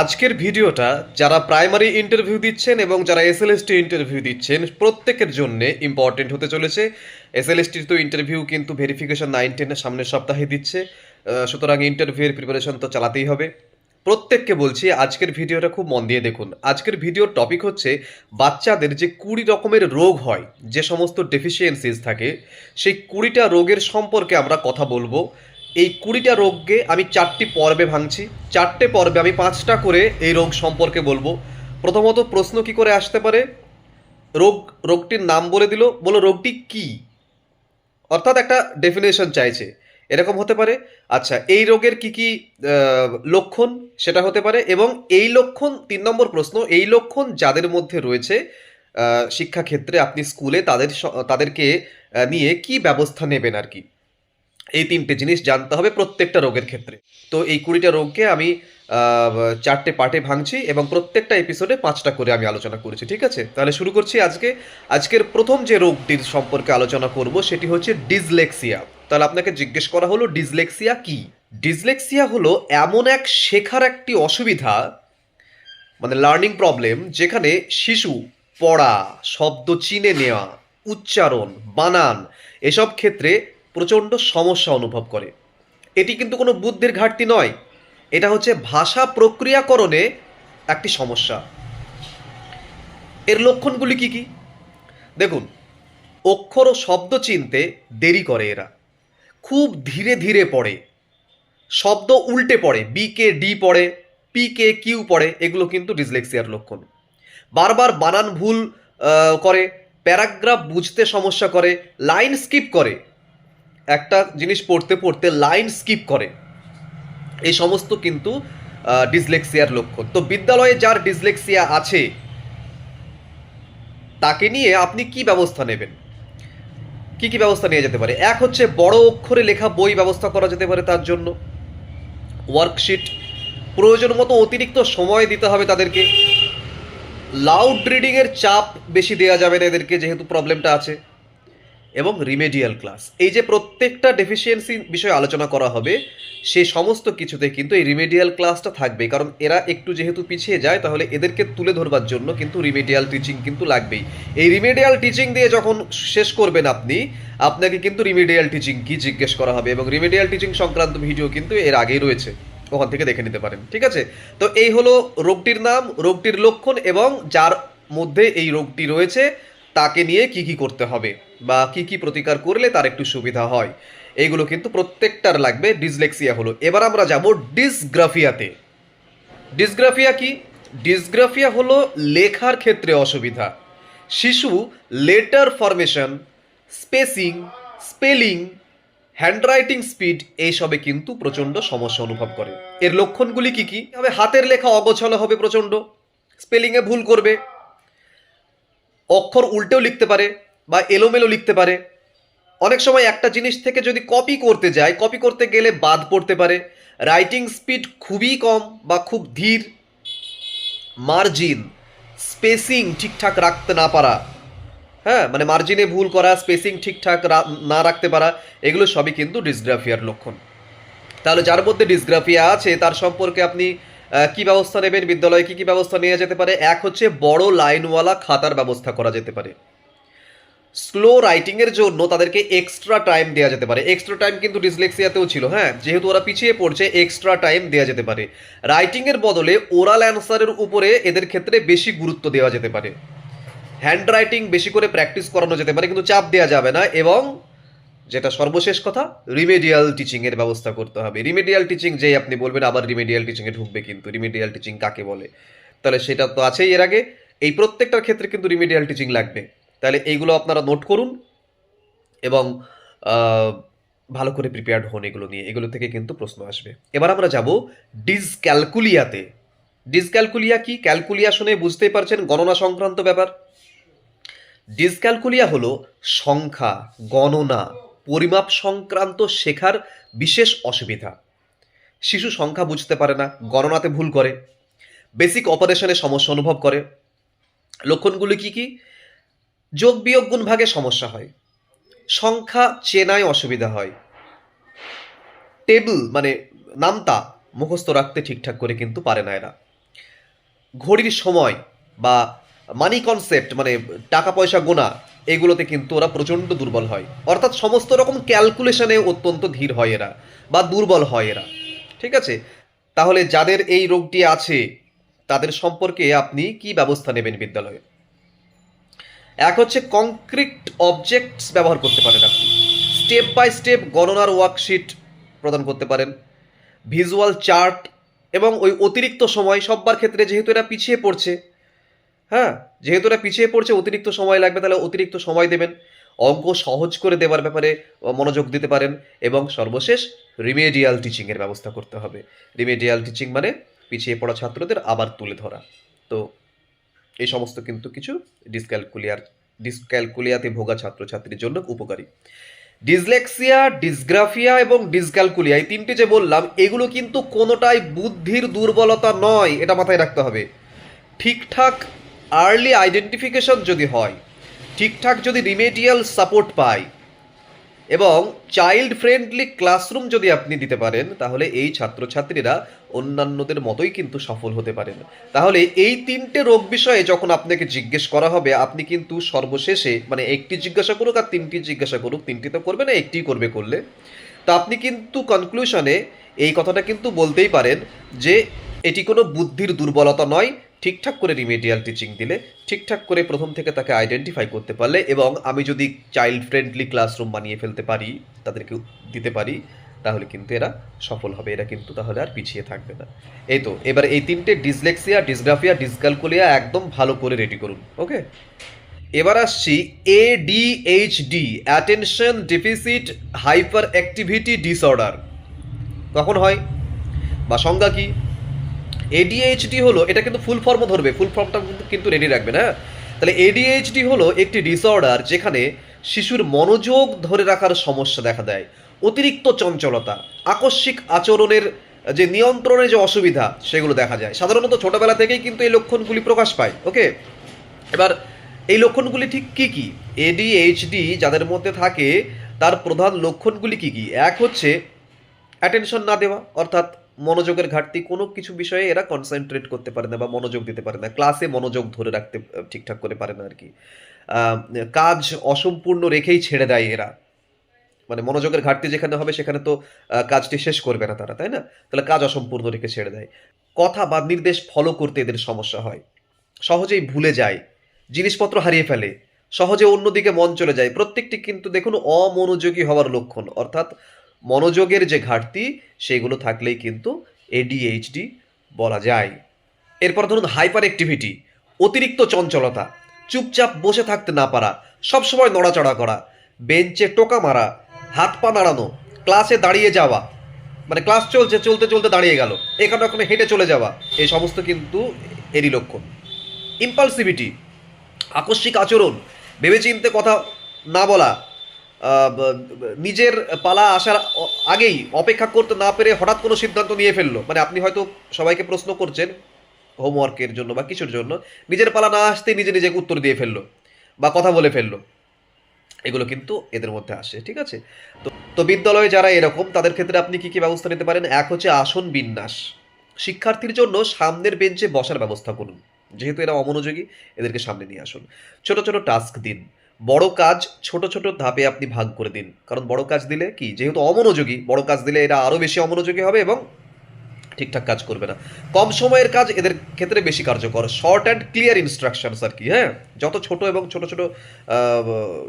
আজকের ভিডিওটা যারা প্রাইমারি ইন্টারভিউ দিচ্ছেন এবং যারা এসএলএসটি ইন্টারভিউ দিচ্ছেন, প্রত্যেকের জন্য ইম্পর্টেন্ট হতে চলেছে। এসএলএসটির তো ইন্টারভিউ কিন্তু ভেরিফিকেশন নাইন টেনের সামনের সপ্তাহে দিচ্ছে। সুতরাং ইন্টারভিউয়ের প্রিপারেশন তো চালাতেই হবে। প্রত্যেককে বলছি, আজকের ভিডিওটা খুব মন দিয়ে দেখুন। আজকের ভিডিওর টপিক হচ্ছে বাচ্চাদের যে কুড়ি রকমের রোগ হয়, যে সমস্ত ডেফিসিয়েন্সিস থাকে, সেই কুড়িটা রোগের সম্পর্কে আমরা কথা বলব। এই কুড়িটা রোগকে আমি চারটি পর্বে ভাঙছি। চারটে পর্বে আমি পাঁচটা করে এই রোগ সম্পর্কে বলব। প্রথমত প্রশ্ন কি করে আসতে পারে? রোগ, রোগটির নাম বলে দিল। বলো রোগটি কি? অর্থাৎ একটা ডেফিনেশন চাইছে। এরকম হতে পারে। আচ্ছা এই রোগের কি কি লক্ষণ? সেটা হতে পারে। এবং এই লক্ষণ, তিন নম্বর প্রশ্ন, এই লক্ষণ যাদের মধ্যে রয়েছে শিক্ষাক্ষেত্রে আপনি স্কুলে তাদের তাদেরকে নিয়ে কি ব্যবস্থা নেবেন আর কি? এই তিনটে জিনিস জানতে হবে প্রত্যেকটা রোগের ক্ষেত্রে। তো এই কুড়িটা রোগকে আমি চারটে পার্টে ভাঙছি এবং প্রত্যেকটা এপিসোডে পাঁচটা করে আমি আলোচনা করেছি, ঠিক আছে? তাহলে শুরু করছি আজকে। আজকের প্রথম যে রোগটির সম্পর্কে আলোচনা করব সেটি হচ্ছে ডিসলেক্সিয়া। তাহলে আপনাকে জিজ্ঞেস করা হলো, ডিসলেক্সিয়া কি? ডিসলেক্সিয়া হলো এমন এক শেখার একটি অসুবিধা মানে লার্নিং প্রবলেম যেখানে শিশু পড়া, শব্দ চিনে নেওয়া, উচ্চারণ, বানান, এসব ক্ষেত্রে প্রচণ্ড সমস্যা অনুভব করে। এটি কিন্তু কোনো বুদ্ধির ঘাটতি নয়। এটা হচ্ছে ভাষা প্রক্রিয়াকরণে একটি সমস্যা। এর লক্ষণগুলি কি কি? দেখুন, অক্ষর ও শব্দ চিনতে দেরি করে এরা। খুব ধীরে ধীরে পড়ে। শব্দ উল্টে পড়ে বি কে ডি পড়ে পি কে কিউ পড়ে, এগুলো কিন্তু ডিসলেক্সিয়ার লক্ষণ। বারবার বানান ভুল করে, প্যারাগ্রাফ বুঝতে সমস্যা করে, লাইন স্কিপ করে একটা জিনিস পড়তে পড়তে লাইন স্কিপ করে। এই সমস্ত কিন্তু ডিসলেক্সিয়ার লক্ষণ তো বিদ্যালয়ে যার ডিসলেক্সিয়া আছে, তাকে নিয়ে আপনি কি ব্যবস্থা নেবেন? কি কি ব্যবস্থা নেওয়া যেতে পারে? এক হচ্ছে বড় অক্ষরে লেখা বই ব্যবস্থা করা যেতে পারে তার জন্য। ওয়ার্কশিট, প্রয়োজন মতো অতিরিক্ত সময় দিতে হবে তাদেরকে। লাউড রিডিংয়ের চাপ বেশি দেওয়া যাবে না এদেরকে, যেহেতু প্রবলেমটা আছে। এবং রিমেডিয়াল ক্লাস এই যে প্রত্যেকটা ডেফিসিয়েন্সি বিষয়ে আলোচনা করা হবে সেই সমস্ত কিছুতে কিন্তু এই রিমেডিয়াল ক্লাসটা থাকবে কারণ এরা একটু যেহেতু পিছিয়ে যায়, তাহলে এদেরকে তুলে ধরবার জন্য কিন্তু রিমেডিয়াল টিচিং কিন্তু লাগবেই। এই রিমেডিয়াল টিচিং দিয়ে যখন শেষ করবেন আপনি, আপনাকে কিন্তু রিমেডিয়াল টিচিং কি জিজ্ঞেস করা হবে? এবং রিমেডিয়াল টিচিং সংক্রান্ত ভিডিও কিন্তু এর আগেই রয়েছে। ওখান থেকে দেখে নিতে পারেন, ঠিক আছে? তো এই হলো রোগটির নাম, রোগটির লক্ষণ এবং যার মধ্যে এই রোগটি রয়েছে তাকে নিয়ে কি কি করতে হবে বা কি কি প্রতিকার করলে তার একটু সুবিধা হয় এইগুলো কিন্তু প্রত্যেকটার লাগবে, ডিসলেক্সিয়া হলো। এবার আমরা যাব ডিসগ্রাফিয়াতে। ডিসগ্রাফিয়া কি? ডিসগ্রাফিয়া হলো লেখার ক্ষেত্রে অসুবিধা। শিশু letter formation, spacing, spelling, handwriting speed, এইসবে কিন্তু প্রচণ্ড সমস্যা অনুভব করে। এর লক্ষণগুলি কি কি? হবে হাতের লেখা অগোছালো হবে প্রচণ্ড। স্পেলিংয়ে ভুল করবে। অক্ষর উল্টেও লিখতে পারে বা এলোমেলো লিখতে পারে। অনেক সময় একটা জিনিস থেকে যদি কপি করতে যায় কপি করতে গেলে বাদ পড়তে পারে। রাইটিং স্পিড খুবই কম বা খুব ধীর। মার্জিন স্পেসিং ঠিকঠাক রাখতে না পারা। হ্যাঁ মানে মার্জিনে ভুল করা স্পেসিং ঠিকঠাক না রাখতে পারা, এগুলো সবই কিন্তু ডিসগ্রাফিয়ার লক্ষণ। তাহলে যার মধ্যে ডিসগ্রাফিয়া আছে, তার সম্পর্কে আপনি কি ব্যবস্থা নেবেন? বিদ্যালয়ে কি কি ব্যবস্থা নেওয়া যেতে পারে? এক হচ্ছে বড় লাইনওয়ালা খাতার ব্যবস্থা করা যেতে পারে। স্লো রাইটিংয়ের জন্য তাদেরকে এক্সট্রা টাইম দেওয়া যেতে পারে। এক্সট্রা টাইম কিন্তু ডিসলেক্সিয়াতেও ছিল হ্যাঁ? যেহেতু ওরা পিছিয়ে পড়ছে এক্সট্রা টাইম দেওয়া যেতে পারে। রাইটিংয়ের বদলে ওরাল অ্যান্সারের উপরে এদের ক্ষেত্রে বেশি গুরুত্ব দেওয়া যেতে পারে। হ্যান্ড রাইটিং বেশি করে প্র্যাকটিস করানো যেতে পারে, কিন্তু চাপ দেওয়া যাবে না। এবং যেটা সর্বশেষ কথা রিমেডিয়াল টিচিং এর ব্যবস্থা করতে হবে। রিমেডিয়াল টিচিং যেই আপনি বলবেন, আবার রিমেডিয়াল টিচিং এ ঢুকবে কিন্তু। রিমেডিয়াল টিচিং কাকে বলে? তাহলে সেটা তো আছেই এর আগে। এই প্রত্যেকটার ক্ষেত্রে কিন্তু রিমেডিয়াল টিচিং লাগবে। তাহলে এইগুলো আপনারা নোট করুন এবং ভালো করে প্রিপেয়ার্ড হন এগুলো নিয়ে। এগুলো থেকে কিন্তু প্রশ্ন আসবে। এবার আমরা যাব ডিসক্যালকুলিয়াতে ডিসক্যালকুলিয়া কি? ক্যালকুলিয়া শুনে বুঝতেই পারছেন গণনা সংক্রান্ত ব্যাপার। ডিসক্যালকুলিয়া হলো সংখ্যা, গণনা। পরিমাপ সংক্রান্ত শেখার বিশেষ অসুবিধা। শিশু সংখ্যা বুঝতে পারে না, গণনাতে ভুল করে বেসিক অপারেশনে সমস্যা অনুভব করে। লক্ষণগুলি কি কি? যোগ বিয়োগ গুণ ভাগে সমস্যা হয়। সংখ্যা চেনায় অসুবিধা হয়। টেবিল মানে নামতা মুখস্থ রাখতে ঠিকঠাক করে কিন্তু পারে না এরা। ঘড়ির সময় বা মানি কনসেপ্ট মানে টাকা পয়সা গোনা এগুলোতে কিন্তু ওরা প্রচণ্ড দুর্বল হয়। অর্থাৎ সমস্ত রকম ক্যালকুলেশনে অত্যন্ত ধীর হয় এরা বা দুর্বল হয় এরা। ঠিক আছে? তাহলে যাদের এই রোগটি আছে, তাদের সম্পর্কে আপনি কি ব্যবস্থা নেবেন বিদ্যালয়ে? এক হচ্ছে কংক্রিট অবজেক্টস ব্যবহার করতে পারেন আপনি। স্টেপ বাই স্টেপ গণনার ওয়ার্কশিট প্রদান করতে পারেন। ভিজুয়াল চার্ট এবং ওই অতিরিক্ত সময় সব্বার ক্ষেত্রে যেহেতু এরা পিছিয়ে পড়ছে হ্যাঁ যেহেতু এরা পিছিয়ে পড়ছে, অতিরিক্ত সময় লাগবে, তাহলে অতিরিক্ত সময় দেবেন। অঙ্ক সহজ করে দেওয়ার ব্যাপারে মনোযোগ দিতে পারেন এবং সর্বশেষ রিমেডিয়াল টিচিংয়ের ব্যবস্থা করতে হবে। রিমেডিয়াল টিচিং মানে পিছিয়ে পড়া ছাত্রদের আবার তুলে ধরা। তো এই সমস্ত কিন্তু কিছু ডিসক্যালকুলিয়ার ডিসক্যালকুলিয়াতে ভোগা ছাত্রছাত্রীর জন্য উপকারী। ডিসলেক্সিয়া ডিসগ্রাফিয়া এবং ডিসক্যালকুলিয়া এই তিনটে যে বললাম, এগুলো কিন্তু কোনোটাই বুদ্ধির দুর্বলতা নয়, এটা মাথায় রাখতে হবে। ঠিকঠাক আর্লি আইডেন্টিফিকেশন যদি হয়, ঠিকঠাক যদি রিমেডিয়াল সাপোর্ট পায়, এবং চাইল্ড ফ্রেন্ডলি ক্লাসরুম যদি আপনি দিতে পারেন, তাহলে এই ছাত্রছাত্রীরা অন্যান্যদের মতোই কিন্তু সফল হতে পারেন। তাহলে এই তিনটে রোগ বিষয়ে যখন আপনাকে জিজ্ঞেস করা হবে, আপনি কিন্তু সর্বশেষে মানে একটি জিজ্ঞাসা করুক আর তিনটি জিজ্ঞাসা করুক, তিনটি তো করবে না একটি করবে করলে। তো আপনি কিন্তু কনক্লুশনে এই কথাটা কিন্তু বলতেই পারেন যে এটি কোনো বুদ্ধির দুর্বলতা নয় ঠিকঠাক করে রিমেডিয়াল টিচিং দিলে, ঠিকঠাক করে প্রথম থেকে তাকে আইডেন্টিফাই করতে পারলে এবং আমি যদি চাইল্ড ফ্রেন্ডলি ক্লাসরুম বানিয়ে ফেলতে পারি, তাদেরকে দিতে পারি, তাহলে কিন্তু এরা সফল হবে, এরা কিন্তু তাহলে আর পিছিয়ে থাকবে না। এই তো, এবার এই তিনটে ডিসলেক্সিয়া ডিসগ্রাফিয়া ডিসক্যালকুলিয়া একদম ভালো করে রেডি করুন ওকে এবার আসছি ADHD attention deficit hyperactivity disorder কখন হয়? বা সংজ্ঞা কি? এডিএইচডি হলো, এটা কিন্তু ফুল ফর্ম ধরবে ফুল ফর্মটা কিন্তু রেডি রাখবেন হ্যাঁ তাহলে এডিএইচডি হলো একটি ডিসঅর্ডার যেখানে শিশুর মনোযোগ ধরে রাখার সমস্যা দেখা দেয়, অতিরিক্ত চঞ্চলতা, আকস্মিক আচরণের যে নিয়ন্ত্রণের যে অসুবিধা সেগুলো দেখা যায়। সাধারণত ছোটবেলা থেকেই কিন্তু এই লক্ষণগুলি প্রকাশ পায়, ওকে? এবার, এই লক্ষণগুলি ঠিক কি কি? এডিএইচডি যাদের মধ্যে থাকে, তার প্রধান লক্ষণগুলি কি কি? এক হচ্ছে অ্যাটেনশন না দেওয়া, অর্থাৎ মনোযোগের ঘাটতি কোনো কিছু বিষয়ে এরা কনসেন্ট্রেট করতে পারে না বা মনোযোগ দিতে পারে না। ক্লাসে মনোযোগ ধরে রাখতে ঠিকঠাক করে পারে না আর কি। কাজ অসম্পূর্ণ রেখেই ছেড়ে দেয় এরা। মানে মনোযোগের ঘাটতি যেখানে হবে সেখানে তো কাজটি শেষ করবে না তারা, তাই না? তাহলে কাজ অসম্পূর্ণ রেখে ছেড়ে দেয়। কথা বা নির্দেশ ফলো করতে এদের সমস্যা হয়। সহজেই ভুলে যায়। জিনিসপত্র হারিয়ে ফেলে। সহজে অন্যদিকে মন চলে যায়। প্রত্যেকটি কিন্তু দেখুন অমনোযোগী হওয়ার লক্ষণ। অর্থাৎ মনোযোগের যে ঘাটতি, সেগুলো থাকলেই কিন্তু এডিএইচডি বলা যায়। এরপর ধরুন হাইপার অ্যাক্টিভিটি অতিরিক্ত চঞ্চলতা, চুপচাপ বসে থাকতে না পারা, সবসময় নড়াচড়া করা, বেঞ্চে টোকা মারা, হাত পা নাড়ানো ক্লাসে দাঁড়িয়ে যাওয়া মানে ক্লাস চলছে, চলতে চলতে দাঁড়িয়ে গেল, এখানে ওখানে হেঁটে চলে যাওয়া, এই সমস্ত কিন্তু এরই লক্ষণ। ইম্পালসিভিটি আকস্মিক আচরণ, ভেবেচিন্তে কথা না বলা নিজের পালা আসার আগেই অপেক্ষা করতে না পেরে হঠাৎ কোনো সিদ্ধান্ত নিয়ে ফেলল। মানে আপনি হয়তো সবাইকে প্রশ্ন করছেন হোমওয়ার্কের জন্য বা কিছুর জন্য। নিজের পালা না আসতেই নিজে নিজেকে উত্তর দিয়ে ফেলল বা কথা বলে ফেলল। এগুলো কিন্তু এদের মধ্যে আসে, ঠিক আছে? তো তো বিদ্যালয়ে যারা এরকম, তাদের ক্ষেত্রে আপনি কি কি ব্যবস্থা নিতে পারেন? এক হচ্ছে আসন বিন্যাস। শিক্ষার্থীর জন্য সামনের বেঞ্চে বসার ব্যবস্থা করুন। যেহেতু এরা অমনোযোগী, এদেরকে সামনে নিয়ে আসুন। ছোট ছোট টাস্ক দিন। বড় কাজ ছোট ছোট ধাপে আপনি ভাগ করে দিন। কারণ বড় কাজ দিলে কি? যেহেতু অমনোযোগী, বড় কাজ দিলে এরা আরও বেশি অমনোযোগী হবে এবং ঠিকঠাক কাজ করবে না। কম সময়ের কাজ এদের ক্ষেত্রে বেশি কার্যকর। শর্ট অ্যান্ড ক্লিয়ার ইনস্ট্রাকশনস আর কি হ্যাঁ? যত ছোট এবং ছোট ছোট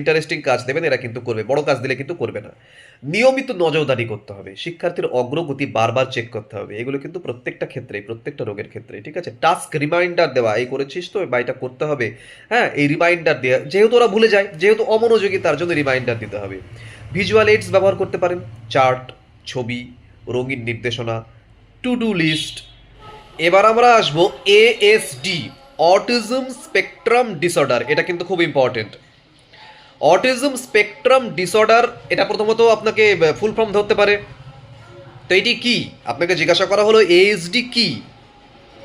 ইন্টারেস্টিং কাজ দেবেন, এরা কিন্তু করবে। বড় কাজ দিলে কিন্তু করবে না। নিয়মিত নজরদারি করতে হবে। শিক্ষার্থীর অগ্রগতি বারবার চেক করতে হবে। এগুলো কিন্তু প্রত্যেকটা ক্ষেত্রে প্রত্যেকটা রোগের ক্ষেত্রে ঠিক আছে? টাস্ক রিমাইন্ডার দেওয়া, এই করেছিস তো, বা এটা করতে হবে। হ্যাঁ এই রিমাইন্ডার দেওয়া যেহেতু ওরা ভুলে যায়, যেহেতু অমনোযোগী, তার জন্য রিমাইন্ডার দিতে হবে। ভিজুয়াল এইডস ব্যবহার করতে পারেন। চার্ট ছবি, রঙিন নির্দেশনা টু ডু লিস্ট এবার আমরা আসব এএসডি অটিজম স্পেকট্রাম ডিসঅর্ডার এটা কিন্তু খুব ইম্পর্টেন্ট অটিজম স্পেকট্রাম ডিসঅর্ডার এটা প্রথমত আপনাকে ফুল ফর্ম ধরতে পারে। তো এটি কি? আপনাকে জিজ্ঞাসা করা হলো এএসডি কি?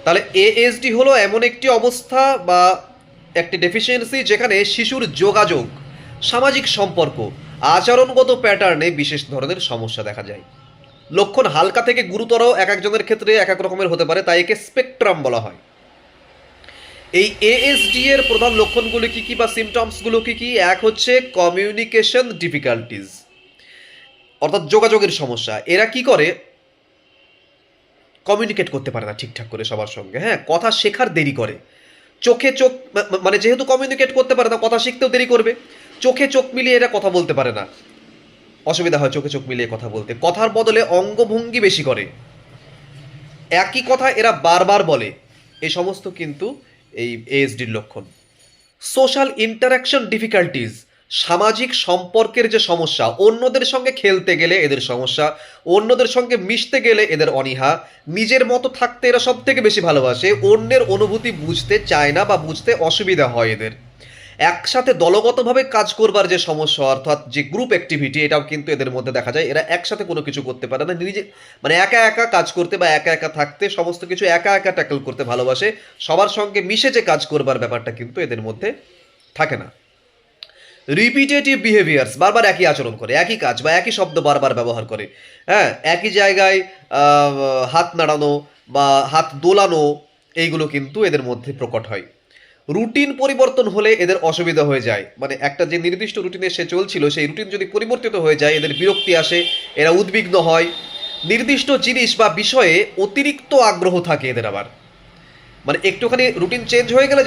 তাহলে এএসডি হলো এমন একটি অবস্থা বা একটি ডেফিসিয়েন্সি যেখানে শিশুর যোগাযোগ, সামাজিক সম্পর্ক, আচরণগত প্যাটার্নে বিশেষ ধরনের সমস্যা দেখা যায়। লক্ষণ হালকা থেকে গুরুতর এক একজনের ক্ষেত্রে এক এক রকমের হতে পারে, তাই একে স্পেকট্রাম বলা হয়। এই এএসডি এর প্রধান লক্ষণগুলো কি কি বা সিমটমসগুলো কি কি? এক হচ্ছে কমিউনিকেশন ডিফিকাল্টিজ অর্থাৎ যোগাযোগের সমস্যা। এরা কি করে? কমিউনিকেট করতে পারে না ঠিকঠাক করে সবার সঙ্গে হ্যাঁ? কথা শেখার দেরি করে। চোখে চোখ মানে যেহেতু কমিউনিকেট করতে পারে না, কথা শিখতেও দেরি করবে। চোখে চোখ মিলিয়ে এরা কথা বলতে পারে না। অসুবিধা হয় চোখে চোখ মিলিয়ে কথা বলতে। কথার বদলে অঙ্গভঙ্গি বেশি করে। একই কথা এরা বারবার বলে। এই সমস্ত কিন্তু এই এএসডির লক্ষণ। সোশ্যাল ইন্টারাকশন ডিফিকাল্টিজ সামাজিক সম্পর্কের যে সমস্যা, অন্যদের সঙ্গে খেলতে গেলে এদের সমস্যা, অন্যদের সঙ্গে মিশতে গেলে এদের অনীহা, নিজের মতো থাকতে এরা সব থেকে বেশি ভালোবাসে, অন্যের অনুভূতি বুঝতে চায় না বা বুঝতে অসুবিধা হয় এদের। একসাথে দলগতভাবে কাজ করবার যে সমস্যা, অর্থাৎ যে গ্রুপ অ্যাক্টিভিটি এটাও কিন্তু এদের মধ্যে দেখা যায়। এরা একসাথে কোনো কিছু করতে পারে না। নিজে মানে একা একা কাজ করতে বা একা একা থাকতে, সমস্ত কিছু একা একা ট্যাকল করতে ভালোবাসে। সবার সঙ্গে মিশে যে কাজ করবার ব্যাপারটা কিন্তু এদের মধ্যে থাকে না। রিপিটেটিভ বিহেভিয়ার্স বারবার একই আচরণ করে, একই কাজ বা একই শব্দ বারবার ব্যবহার করে। হ্যাঁ একই জায়গায় হাত নাড়ানো বা হাত দোলানো, এইগুলো কিন্তু এদের মধ্যে প্রকট হয়। রুটিন পরিবর্তন হলে এদের অসুবিধা হয়ে যায়। মানে একটা যে নির্দিষ্ট রুটিনে সে চলছিল, সেই রুটিন যদি পরিবর্তিত হয়ে যায়, এদের বিরক্তি আসে, এরা উদ্বিগ্ন হয়। নির্দিষ্ট জিনিস বা বিষয়ে অতিরিক্ত আগ্রহ থাকে এদের আবার। মানে একটুখানি রুটিন চেঞ্জ হয়ে গেলে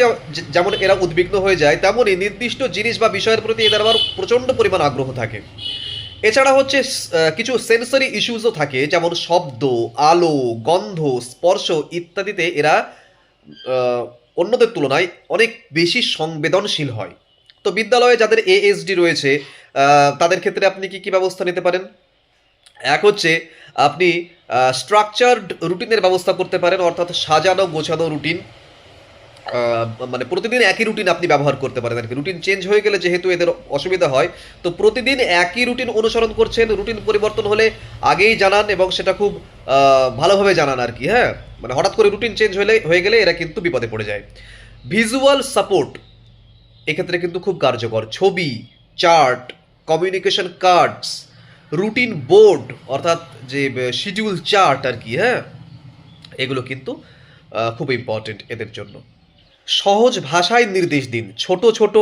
যেমন এরা উদ্বিগ্ন হয়ে যায়, তেমনই নির্দিষ্ট জিনিস বা বিষয়ের প্রতি এদের আবার প্রচণ্ড পরিমাণ আগ্রহ থাকে। এছাড়া হচ্ছে কিছু সেন্সরি ইস্যুসও থাকে, যেমন শব্দ, আলো, গন্ধ, স্পর্শ ইত্যাদিতে এরা অন্যদের তুলনায় অনেক বেশি সংবেদনশীল হয়। তো বিদ্যালয়ে যাদের এএসডি রয়েছে তাদের ক্ষেত্রে আপনি কি কি ব্যবস্থা নিতে পারেন? এক হচ্ছে, আপনি স্ট্রাকচার্ড রুটিনের ব্যবস্থা করতে পারেন, অর্থাৎ সাজানো গোছানো রুটিন মানে প্রতিদিন একই রুটিন আপনি ব্যবহার করতে পারেন আর কি। রুটিন চেঞ্জ হয়ে গেলে যেহেতু এদের অসুবিধা হয়, তো প্রতিদিন একই রুটিন অনুসরণ করছেন রুটিন পরিবর্তন হলে আগেই জানান এবং সেটা খুব ভালোভাবে জানান আর কি হ্যাঁ? মানে হঠাৎ করে রুটিন চেঞ্জ হলে, হয়ে গেলে এরা কিন্তু বিপদে পড়ে যায়। ভিজুয়াল সাপোর্ট এক্ষেত্রে কিন্তু খুব কার্যকর। ছবি chart communication cards routine board অর্থাৎ যে শিডিউল চার্ট আর কি হ্যাঁ? এগুলো কিন্তু খুব ইম্পর্টেন্ট এদের জন্য। সহজ ভাষায় নির্দেশ দিন, ছোট ছোট,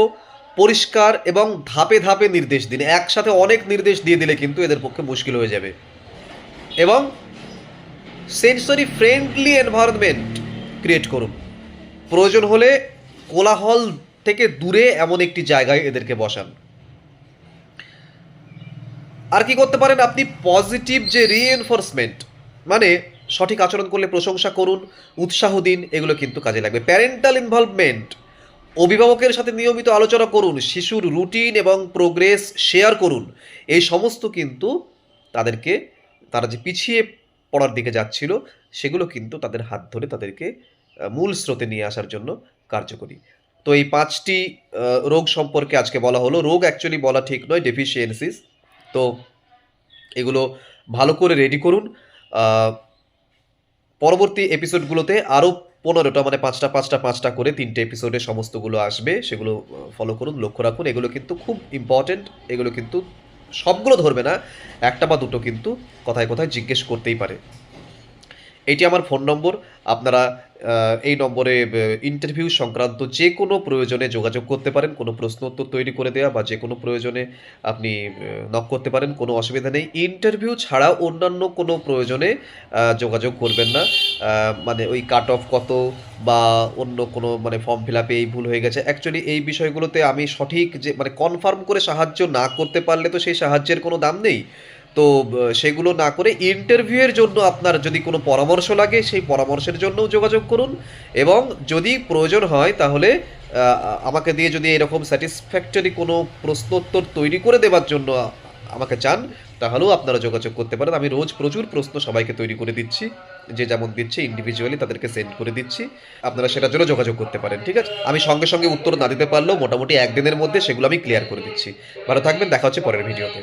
পরিষ্কার এবং ধাপে ধাপে নির্দেশ দিন। একসাথে অনেক নির্দেশ দিয়ে দিলে কিন্তু এদের পক্ষে মুশকিল হয়ে যাবে। এবং সেন্সরি ফ্রেন্ডলি এনভায়রনমেন্ট ক্রিয়েট করুন। প্রয়োজন হলে কোলাহল থেকে দূরে এমন একটি জায়গায় এদেরকে বসান। আর কি করতে পারেন? আপনি পজিটিভ যে রিএনফোর্সমেন্ট মানে সঠিক আচরণ করলে প্রশংসা করুন, উৎসাহ দিন, এগুলো কিন্তু কাজে লাগবে। প্যারেন্টাল ইনভলভমেন্ট অভিভাবকের সাথে নিয়মিত আলোচনা করুন, শিশুর রুটিন এবং প্রোগ্রেস শেয়ার করুন। এই সমস্ত কিন্তু তাদেরকে, তারা যে পিছিয়ে পড়ার দিকে যাচ্ছিল, সেগুলো কিন্তু তাদের হাত ধরে তাদেরকে মূল স্রোতে নিয়ে আসার জন্য কার্যকরী। তো এই পাঁচটি রোগ সম্পর্কে আজকে বলা হলো। রোগ অ্যাকচুয়ালি বলা ঠিক নয় ডেফিসিয়েন্সিস তো এগুলো ভালো করে রেডি করুন। পরবর্তী এপিসোডগুলোতে আরও পনেরোটা মানে পাঁচটা পাঁচটা পাঁচটা করে তিনটে এপিসোডে সমস্তগুলো আসবে, সেগুলো ফলো করুন, লক্ষ্য রাখুন। এগুলো কিন্তু খুব ইম্পর্টেন্ট এগুলো কিন্তু সবগুলো ধরবে না, একটা বা দুটো কিন্তু কথায় কথায় জিজ্ঞেস করতেই পারে। এটি আমার ফোন নম্বর। আপনারা এই নম্বরে ইন্টারভিউ সংক্রান্ত যে কোনো প্রয়োজনে যোগাযোগ করতে পারেন। কোনো প্রশ্ন উত্তর তৈরি করে দেওয়া বা যে কোনো প্রয়োজনে আপনি নক করতে পারেন, কোনো অসুবিধা নেই। ইন্টারভিউ ছাড়া অন্যান্য কোনো প্রয়োজনে যোগাযোগ করবেন না। মানে ওই কাট অফ কত বা অন্য কোনো মানে ফর্ম ফিল আপে এই ভুল হয়ে গেছে। অ্যাকচুয়ালি এই বিষয়গুলোতে আমি সঠিক যে মানে কনফার্ম করে সাহায্য না করতে পারলে তো সেই সাহায্যের কোনো দাম নেই। তো সেগুলো না করে ইন্টারভিউয়ের জন্য আপনার যদি কোনো পরামর্শ লাগে, সেই পরামর্শের জন্যও যোগাযোগ করুন। এবং যদি প্রয়োজন হয়, তাহলে আমাকে দিয়ে যদি এরকম স্যাটিসফ্যাক্টরি কোনো প্রশ্নোত্তর তৈরি করে দেওয়ার জন্য আমাকে চান, তাহলেও আপনারা যোগাযোগ করতে পারেন। আমি রোজ প্রচুর প্রশ্ন সবাইকে তৈরি করে দিচ্ছি, যে যেমন দিচ্ছে ইন্ডিভিজুয়ালি তাদেরকে সেন্ড করে দিচ্ছি। আপনারা সেটার জন্য যোগাযোগ করতে পারেন, ঠিক আছে? আমি সঙ্গে সঙ্গে উত্তর না দিতে পারলেও মোটামুটি একদিনের মধ্যে সেগুলো আমি ক্লিয়ার করে দিচ্ছি। ভালো থাকবেন, দেখা হচ্ছে পরের ভিডিওতে।